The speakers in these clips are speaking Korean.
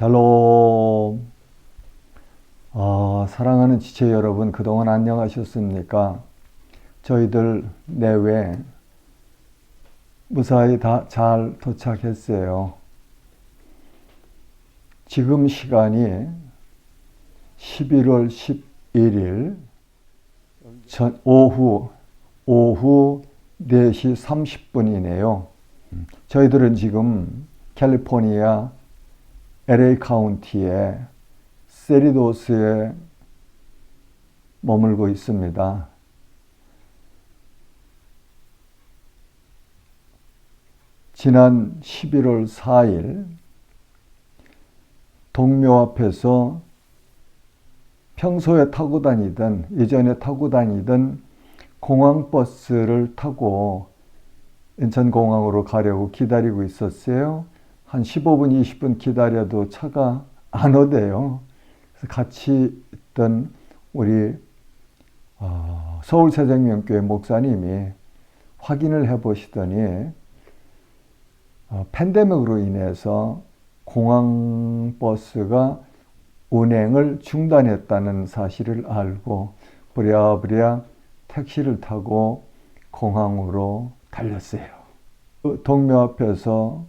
샬롬. 아, 사랑하는 지체 여러분, 그동안 안녕하셨습니까? 저희들 내외 무사히 다 잘 도착했어요. 지금 시간이 11월 11일 전, 오후, 오후 4시 30분이네요. 저희들은 지금 캘리포니아 LA 카운티의 세리도스에 머물고 있습니다. 지난 11월 4일 동묘 앞에서 평소에 타고 다니던 예전에 타고 다니던 공항버스를 타고 인천공항으로 가려고 기다리고 있었어요. 한 15분, 20분 기다려도 차가 안 오대요. 그래서 같이 있던 우리 어, 서울세정명교회 목사님이 확인을 해보시더니 어, 팬데믹으로 인해서 공항버스가 운행을 중단했다는 사실을 알고 부랴부랴 택시를 타고 공항으로 달렸어요. 그 동묘 앞에서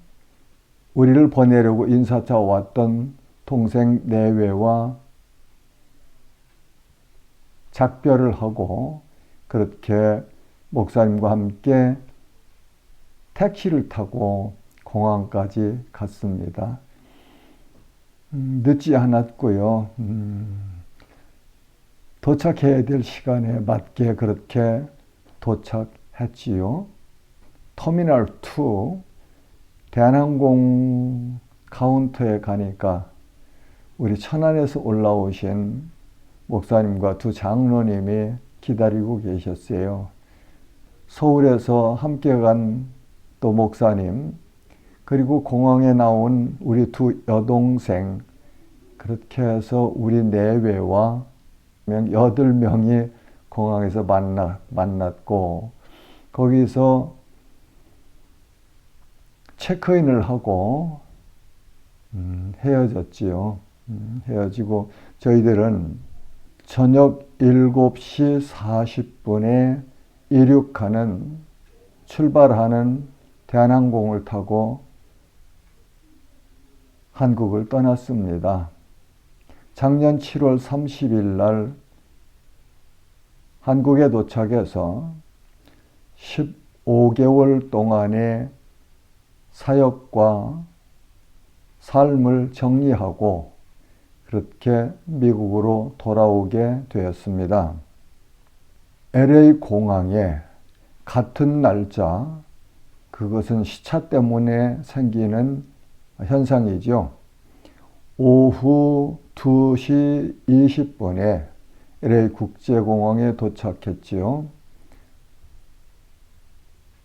우리를 보내려고 인사차 왔던 동생 내외와 작별을 하고 그렇게 목사님과 함께 택시를 타고 공항까지 갔습니다. 음, 늦지 않았고요. 음, 도착해야 될 시간에 맞게 그렇게 도착했지요. 터미널 2 대한항공 카운터에 가니까 우리 천안에서 올라오신 목사님과 두 장로님이 기다리고 계셨어요. 서울에서 함께 간 또 목사님, 그리고 공항에 나온 우리 두 여동생, 그렇게 해서 우리 내외와 여덟 명이 공항에서 만나, 만났고, 거기서 체크인을 하고, 음, 헤어졌지요. 음, 헤어지고, 저희들은 저녁 7시 40분에 이륙하는, 출발하는 대한항공을 타고 한국을 떠났습니다. 작년 7월 30일 날 한국에 도착해서 15개월 동안의 사역과 삶을 정리하고 그렇게 미국으로 돌아오게 되었습니다. LA 공항에 같은 날짜, 그것은 시차 때문에 생기는 현상이죠. 오후 2시 20분에 LA 국제공항에 도착했지요.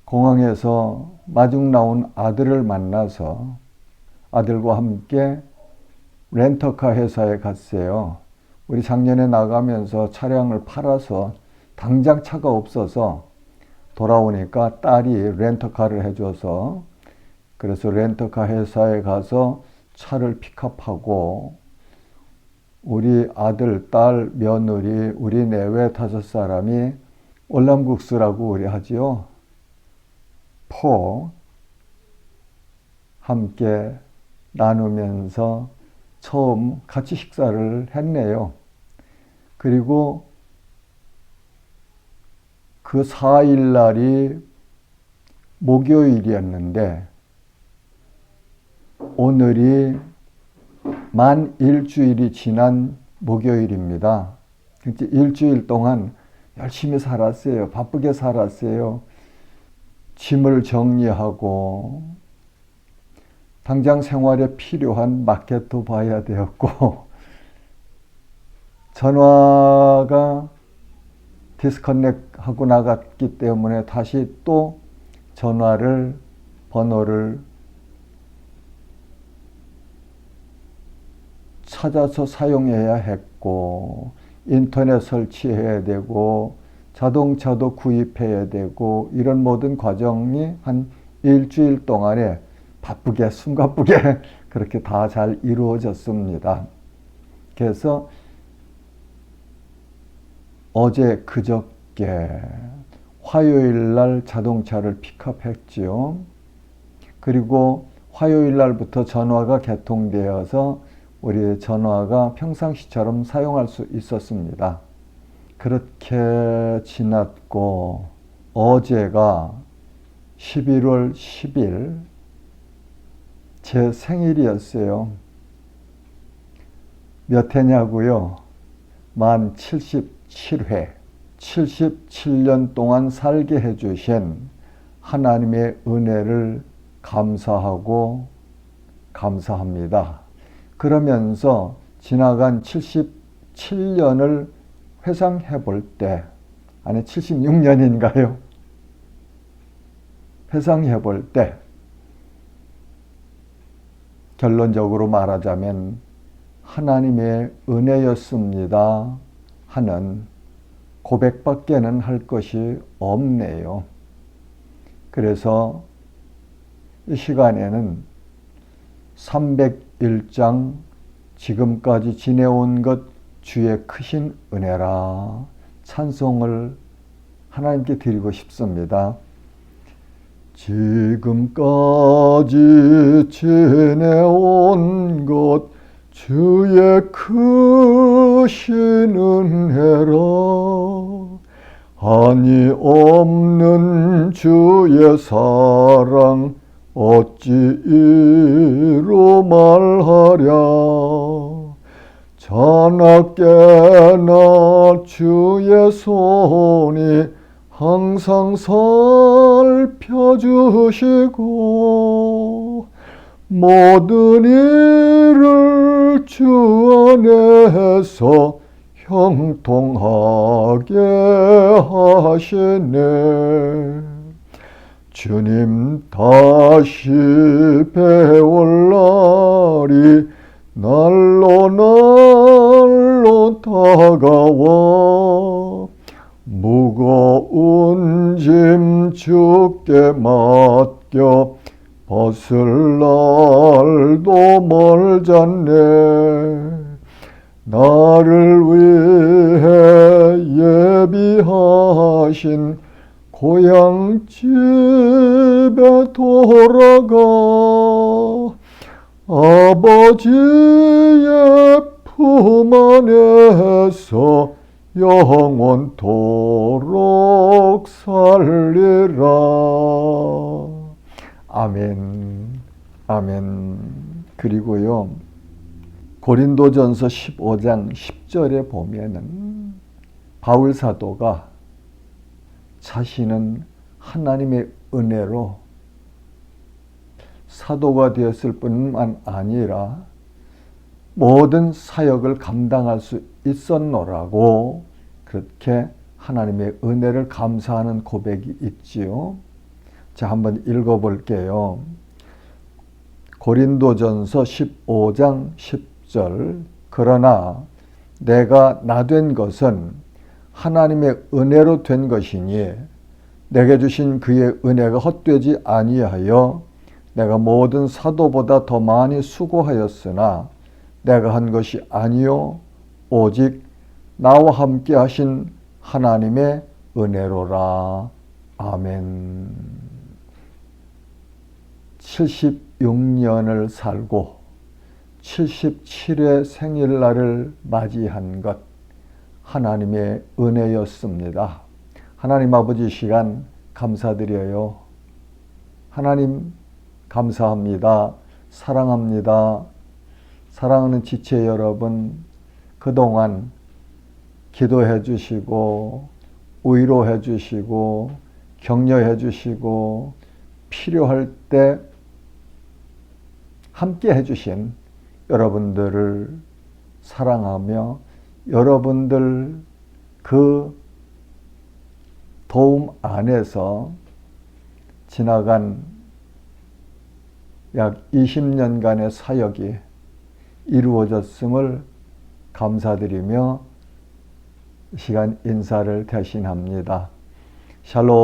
공항에서 마중 나온 아들을 만나서 아들과 함께 렌터카 회사에 갔어요. 우리 작년에 나가면서 차량을 팔아서 당장 차가 없어서 돌아오니까 딸이 렌터카를 해줘서 그래서 렌터카 회사에 가서 차를 픽업하고 우리 아들, 딸, 며느리, 우리 내외 다섯 사람이 월남국수라고 우리 하지요. 포 함께 나누면서 처음 같이 식사를 했네요. 그리고 그 4일 날이 목요일이었는데 오늘이 만 일주일이 지난 목요일입니다. 일주일 동안 열심히 살았어요. 바쁘게 살았어요. 짐을 정리하고 당장 생활에 필요한 마켓도 봐야 되었고 전화가 디스커넥 하고 나갔기 때문에 다시 또 전화를 번호를 찾아서 사용해야 했고 인터넷 설치해야 되고 자동차도 구입해야 되고 이런 모든 과정이 한 일주일 동안에 바쁘게 숨가쁘게 그렇게 다 잘 이루어졌습니다. 그래서 어제 그저께 화요일 날 자동차를 픽업했지요. 그리고 화요일 날부터 전화가 개통되어서 우리 전화가 평상시처럼 사용할 수 있었습니다. 그렇게 지났고 어제가 11월 10일 제 생일이었어요. 몇 해냐고요? 만 77회. 77년 동안 살게 해주신 하나님의 은혜를 감사하고 감사합니다. 그러면서 지나간 77년을 회상해 볼 때, 아니 76년인가요? 회상해 볼 때, 결론적으로 말하자면 하나님의 은혜였습니다 하는 고백밖에는 할 것이 없네요. 그래서 이 시간에는 301장 지금까지 지내온 것 주의 크신 은혜라 찬송을 하나님께 드리고 싶습니다. 지금까지 지내온 것 주의 크신 은혜라 아니 없는 주의 사랑 어찌 이로 말하랴 자나깨나 주의 손이 항상 살펴주시고 모든 일을 주 안에서 형통하게 하시네. 주님 다시 배울 날이 날로 날로 다가와 무거운 짐 주께 맡겨 벗을 날도 멀잖네. 나를 위해 예비하신 고향 집에 돌아가 아버지의 품 안에서 영원토록 살리라. 아멘. 아멘. 그리고요. 고린도전서 15장 10절에 보면은 바울 사도가 자신은 하나님의 은혜로 사도가 되었을 뿐만 아니라 모든 사역을 감당할 수 있었노라고 그렇게 하나님의 은혜를 감사하는 고백이 있지요. 자, 한번 읽어 볼게요. 고린도전서 15장 10절. 그러나 내가 나 된 것은 하나님의 은혜로 된 것이니 내게 주신 그의 은혜가 헛되지 아니하여 내가 모든 사도보다 더 많이 수고하였으나 내가 한 것이 아니요 오직 나와 함께 하신 하나님의 은혜로라. 아멘. 76년을 살고 77회 생일날을 맞이한 것 하나님의 은혜였습니다. 하나님 아버지 시간 감사드려요. 하나님 감사합니다. 사랑합니다. 사랑하는 지체 여러분, 그동안 기도해 주시고, 위로해 주시고, 격려해 주시고, 필요할 때 함께 해 주신 여러분들을 사랑하며 여러분들 그 도움 안에서 지나간 약 20년간의 사역이 이루어졌음을 감사드리며 시간 인사를 대신합니다. 샬롬